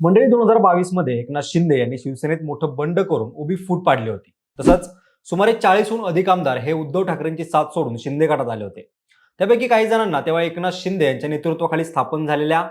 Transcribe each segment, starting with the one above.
मंडळी दोन हजार बावीसमध्ये एकनाथ शिंदे यांनी शिवसेनेत मोठं बंड करून उभी फूट पाडली होती. तसंच सुमारे चाळीसहून अधिक आमदार हे उद्धव ठाकरेंची साथ सोडून शिंदे गटात आले होते. त्यापैकी काही जणांना तेव्हा एकनाथ शिंदे यांच्या नेतृत्वाखाली स्थापन झालेल्या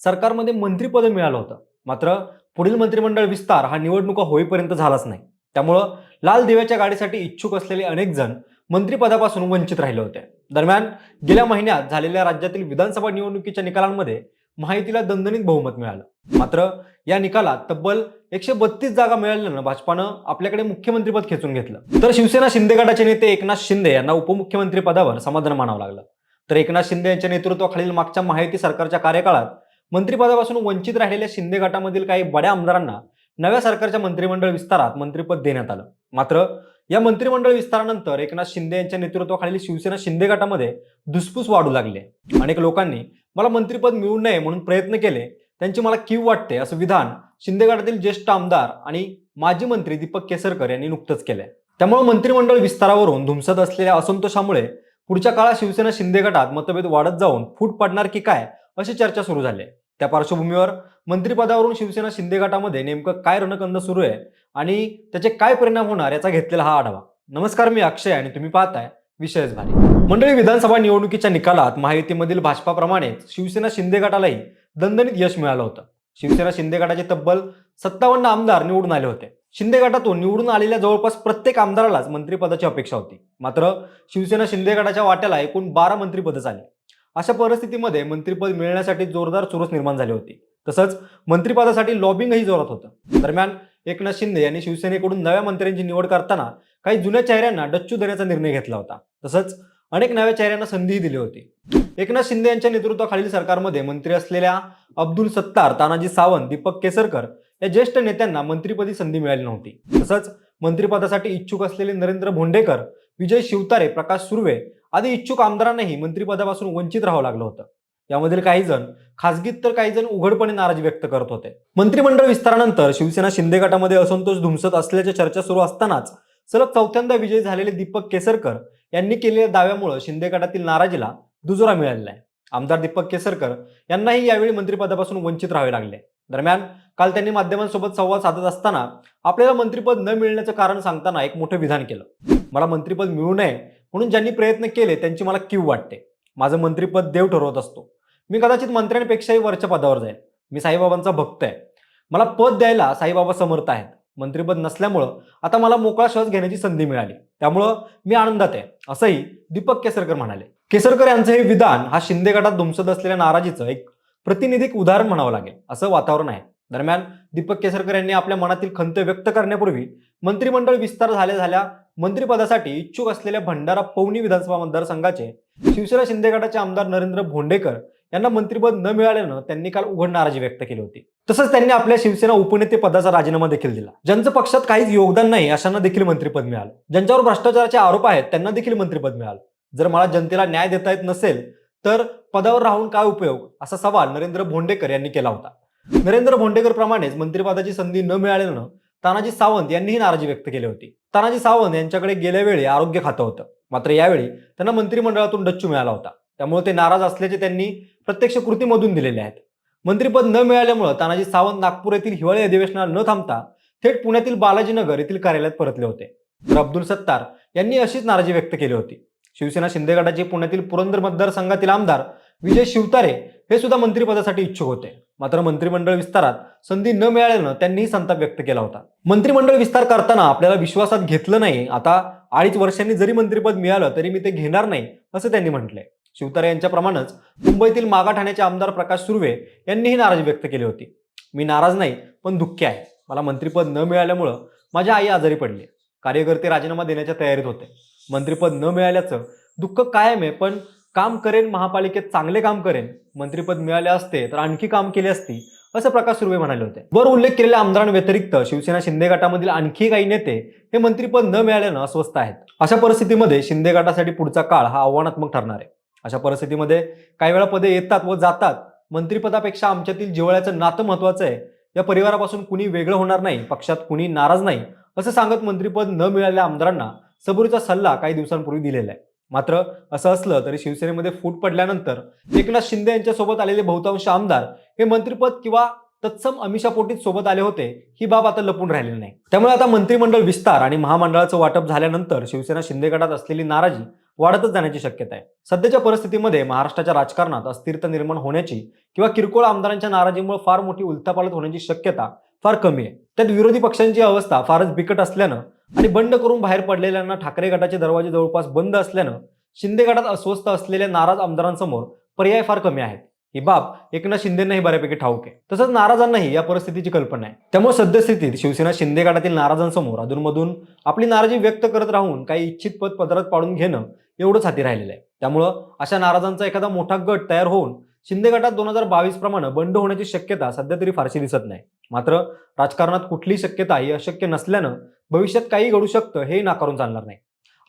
सरकारमध्ये मंत्रिपद मिळालं होतं. मात्र पुढील मंत्रिमंडळ विस्तार हा निवडणुका होईपर्यंत झालाच नाही. त्यामुळं लाल दिव्याच्या गाडीसाठी इच्छुक असलेले अनेक जण मंत्रिपदापासून वंचित राहिले होते. दरम्यान गेल्या महिन्यात झालेल्या राज्यातील विधानसभा निवडणुकीच्या निकालांमध्ये माहितीला दणदणीत बहुमत मिळालं. मात्र या निकालात तब्बल एकशे बत्तीस जागा मिळाल्यानं भाजपानं आपल्याकडे मुख्यमंत्रीपद खेचून घेतलं. तर शिवसेना शिंदे गटाचे नेते एकनाथ शिंदे यांना उपमुख्यमंत्री पदावर समाधान मानावं लागलं. तर एकनाथ शिंदे यांच्या नेतृत्वाखालील मागच्या माहिती सरकारच्या कार्यकाळात मंत्रिपदापासून वंचित राहिलेल्या शिंदे गटामधील काही बड्या आमदारांना नव्या सरकारच्या मंत्रिमंडळ विस्तारात मंत्रिपद देण्यात आलं. मात्र या मंत्रिमंडळ विस्तारानंतर एकनाथ शिंदे यांच्या नेतृत्वाखालील शिवसेना शिंदे गटामध्ये धुसफूस वाढू लागले. अनेक लोकांनी मला मंत्रिपद मिळू नये म्हणून प्रयत्न केले. त्यांची मला कीव वाटते असं विधान शिंदे गटातील ज्येष्ठ आमदार आणि माजी मंत्री दीपक केसरकर यांनी नुकतंच केलंय. त्यामुळे मंत्रिमंडळ विस्तारावरून धुमसत असलेल्या असंतोषामुळे पुढच्या काळात शिवसेना शिंदे गटात मतभेद वाढत जाऊन फूट पडणार की काय अशी चर्चा सुरू झाली. त्या पार्श्वभूमीवर मंत्रिपदावरून शिवसेना शिंदे गटामध्ये नेमकं काय रणकंद सुरू आहे आणि त्याचे काय परिणाम होणार याचा घेतलेला हा आढावा. नमस्कार मी अक्षय आणि तुम्ही पाहताय विषयच भारी. मंडळी विधानसभा निवडणुकीच्या निकालात महायुतीमधील भाजपाप्रमाणेच शिवसेना शिंदे गटालाही दणदणीत यश मिळालं होतं. शिवसेना शिंदे गटाचे तब्बल सत्तावन्न आमदार निवडून आले होते. शिंदे गटातून निवडून आलेल्या जवळपास प्रत्येक आमदारालाच मंत्रिपदाची अपेक्षा होती. मात्र शिवसेना शिंदे गटाच्या वाट्याला एकूण बारा मंत्रिपदच आली अशा परिस्थितीमध्ये मंत्रिपद मिळण्यासाठी जोरदार चुरस निर्माण झाली होती. तसंच मंत्रिपदासाठी लॉबिंगही जोरात होतं. दरम्यान एकनाथ शिंदे यांनी शिवसेनेकडून नव्या मंत्र्यांची निवड करताना काही जुन्या चेहऱ्यांना डच्चू देण्याचा निर्णय घेतला होता. तसंच अनेक नव्या चेहऱ्यांना संधीही दिली होती. एकनाथ शिंदे यांच्या नेतृत्वाखालील सरकारमध्ये मंत्री असलेल्या अब्दुल सत्तार तानाजी सावंत दीपक केसरकर या ज्येष्ठ नेत्यांना मंत्रिपदी संधी मिळाली नव्हती. तसंच मंत्रिपदासाठी इच्छुक असलेले नरेंद्र भोंडेकर विजय शिवतारे प्रकाश सुर्वे आदी इच्छुक आमदारांनाही मंत्रिपदापासून वंचित राहावं लागलं होतं. यामधील काही जण खासगीत तर काही जण उघडपणे नाराजी व्यक्त करत होते. मंत्रिमंडळ विस्तारानंतर शिवसेना शिंदे गटामध्ये असंतोष धुमसत असल्याच्या चर्चा सुरू असतानाच सलग चौथ्यांदा विजयी झालेले दीपक केसरकर यांनी केलेल्या दाव्यामुळे शिंदे गटातील नाराजीला दुजोरा मिळालेला आहे. आमदार दीपक केसरकर यांनाही यावेळी मंत्रिपदापासून वंचित राहावे लागले. दरम्यान काल त्यांनी माध्यमांसोबत संवाद साधत असताना आपल्याला मंत्रिपद न मिळण्याचं कारण सांगताना एक मोठं विधान केलं. मला मंत्रिपद मिळू नये म्हणून ज्यांनी प्रयत्न केले त्यांची मला कीव वाटते. माझं मंत्रिपद देव ठरवत असतो. मी कदाचित मंत्र्यांपेक्षाही वरच्या पदावर जाईल मी साईबाबांचा भक्त आहे. मला पद द्यायला साईबाबा समर्थ आहेत. मंत्रीपद नसल्यामुळं आता मला मोकळा श्वास घेण्याची संधी मिळाली. त्यामुळं मी आनंदात आहे असंही दीपक केसरकर म्हणाले. केसरकर यांचं हे विधान हा शिंदे गटात धुमसत असलेल्या नाराजीचं एक प्रतिनिधिक उदाहरण म्हणावं लागेल असं वातावरण आहे. दरम्यान दीपक केसरकर यांनी आपल्या मनातील खंत व्यक्त करण्यापूर्वी मंत्रिमंडळ विस्तार झाल्या झाल्या मंत्रिपदासाठी इच्छुक असलेल्या भंडारा पवनी विधानसभा मतदारसंघाचे शिवसेना शिंदे गटाचे आमदार नरेंद्र भोंडेकर यांना मंत्रिपद न मिळाल्यानं त्यांनी काल उघड नाराजी व्यक्त केली होती. तसंच त्यांनी आपल्या शिवसेना उपनेते पदाचा राजीनामा देखील दिला. ज्यांचं पक्षात काहीच योगदान नाही अशांना देखील मंत्रिपद मिळालं. ज्यांच्यावर भ्रष्टाचाराचे आरोप आहेत त्यांना देखील मंत्रिपद मिळालं. जर मला जनतेला न्याय देता येत नसेल तर पदावर राहून काय उपयोग? असा सवाल नरेंद्र भोंडेकर यांनी केला होता. नरेंद्र भोंडेकर प्रमाणेच मंत्रिपदाची संधी न मिळाल्यानं तानाजी सावंत यांनीही नाराजी व्यक्त केली होती. तानाजी सावंत यांच्याकडे गेल्या वेळी आरोग्य खातं होतं. मात्र यावेळी त्यांना मंत्रिमंडळातून डच्चू मिळाला होता. त्यामुळे ते नाराज असल्याचे त्यांनी प्रत्यक्ष कृतीमधून दिलेले आहेत. मंत्रीपद न मिळाल्यामुळे तानाजी सावंत नागपूर येथील हिवाळी अधिवेशनाला न थांबता थेट पुण्यातील बालाजीनगर येथील कार्यालयात परतले होते. तर अब्दुल सत्तार यांनी अशीच नाराजी व्यक्त केली होती. शिवसेना शिंदे गटाचे पुण्यातील पुरंदर मतदारसंघातील आमदार विजय शिवतारे हे सुद्धा मंत्रिपदासाठी इच्छुक होते. मात्र मंत्रिमंडळ विस्तारात संधी न मिळाल्यानं त्यांनीही संताप व्यक्त केला होता. मंत्रिमंडळ विस्तार करताना आपल्याला विश्वासात घेतलं नाही. आता अडीच वर्षांनी जरी मंत्रिपद मिळालं तरी मी ते घेणार नाही असं त्यांनी म्हटलंय. शिवतारे यांच्याप्रमाणेच मुंबईतील मागा ठाण्याचे आमदार प्रकाश सुर्वे यांनीही नाराजी व्यक्त केली होती. मी नाराज नाही पण दुःखी आहे. मला मंत्रिपद न मिळाल्यामुळं माझ्या आई आजारी पडली. कार्यकर्ते राजीनामा देण्याच्या तयारीत होते. मंत्रिपद न मिळाल्याचं दुःख कायम आहे पण काम करेन महापालिकेत चांगले काम करेन मंत्रिपद मिळाले असते तर आणखी काम केले असती असं प्रकाश सुर्वे म्हणाले होते. वर उल्लेख केलेल्या आमदारांव्यतिरिक्त शिवसेना शिंदे गटामधील आणखी काही नेते हे मंत्रिपद न मिळाल्यानं अस्वस्थ आहेत. अशा परिस्थितीमध्ये शिंदे गटासाठी पुढचा काळ हा आव्हानात्मक ठरणार आहे. अशा परिस्थितीमध्ये काही वेळा पदे येतात व जातात. मंत्रिपदापेक्षा आमच्यातील जिव्हाळ्याचं नातं महत्वाचं आहे. या परिवारापासून कुणी वेगळं होणार नाही पक्षात कुणी नाराज नाही असं सांगत मंत्रिपद न मिळालेल्या आमदारांना सबुरीचा सल्ला काही दिवसांपूर्वी दिलेला आहे. मात्र असं असलं तरी शिवसेनेमध्ये फूट पडल्यानंतर एकनाथ शिंदे यांच्यासोबत आलेले बहुतांश आमदार हे मंत्रिपद किंवा तत्सम अमिषा पोटीत सोबत आले होते ही बाब आता लपून राहिलेली नाही. त्यामुळे आता मंत्रिमंडळ विस्तार आणि महामंडळाचं वाटप झाल्यानंतर शिवसेना शिंदे गटात असलेली नाराजी वाढतच जाण्याची शक्यता आहे. सध्याच्या परिस्थितीमध्ये महाराष्ट्राच्या राजकारणात अस्थिरता निर्माण होण्याची किंवा किरकोळ आमदारांच्या नाराजीमुळे फार मोठी उलथापालथ होण्याची शक्यता फार कमी आहे. त्यात विरोधी पक्षांची अवस्था फारच बिकट असल्यानं आणि बंड करून बाहेर पडलेल्यांना ठाकरे गटाचे दरवाजे जवळपास बंद असल्यानं शिंदे गटात अस्वस्थ असलेल्या नाराज आमदारांसमोर पर्याय फार कमी आहेत. ही बाब एकनाथ शिंदेंनाही बऱ्यापैकी ठाऊक आहे. तसंच नाराजांनाही या परिस्थितीची कल्पना आहे. त्यामुळे सद्यस्थितीत शिवसेना शिंदे गटातील नाराजांसमोर अधूनमधून आपली नाराजी व्यक्त करत राहून काही इच्छित पद पदरात पाडून घेणं एवढंच हाती राहिलेलं आहे. त्यामुळं अशा नाराजांचा एखादा मोठा गट तयार होऊन शिंदे गटात दोन हजार बावीस प्रमाणे बंड होण्याची शक्यता सध्या तरी फारशी दिसत नाही. मात्र राजकारणात कुठलीही शक्यता ही अशक्य नसल्यानं भविष्यात काही घडू शकतं हे नाकारून चालणार नाही.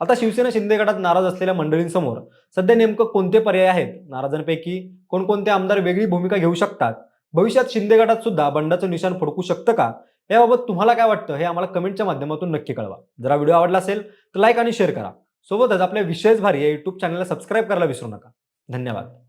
आता शिवसेना शिंदे गटात नाराज असलेल्या मंडळींसमोर सध्या नेमकं कोणते पर्याय आहेत? नाराजांपैकी कोणकोणते आमदार वेगळी भूमिका घेऊ शकतात? भविष्यात शिंदे गटात सुद्धा बंडाचं निशाण फडकू शकतं का? याबाबत तुम्हाला काय वाटतं? हे आम्हाला कमेंटच्या माध्यमातून नक्की कळवा. जरा व्हिडिओ आवडला असेल तर लाईक आणि शेअर करा. सोबतच आपल्या विशेष भारी या युट्यूब चॅनलला सबस्क्राईब करायला विसरू नका. धन्यवाद.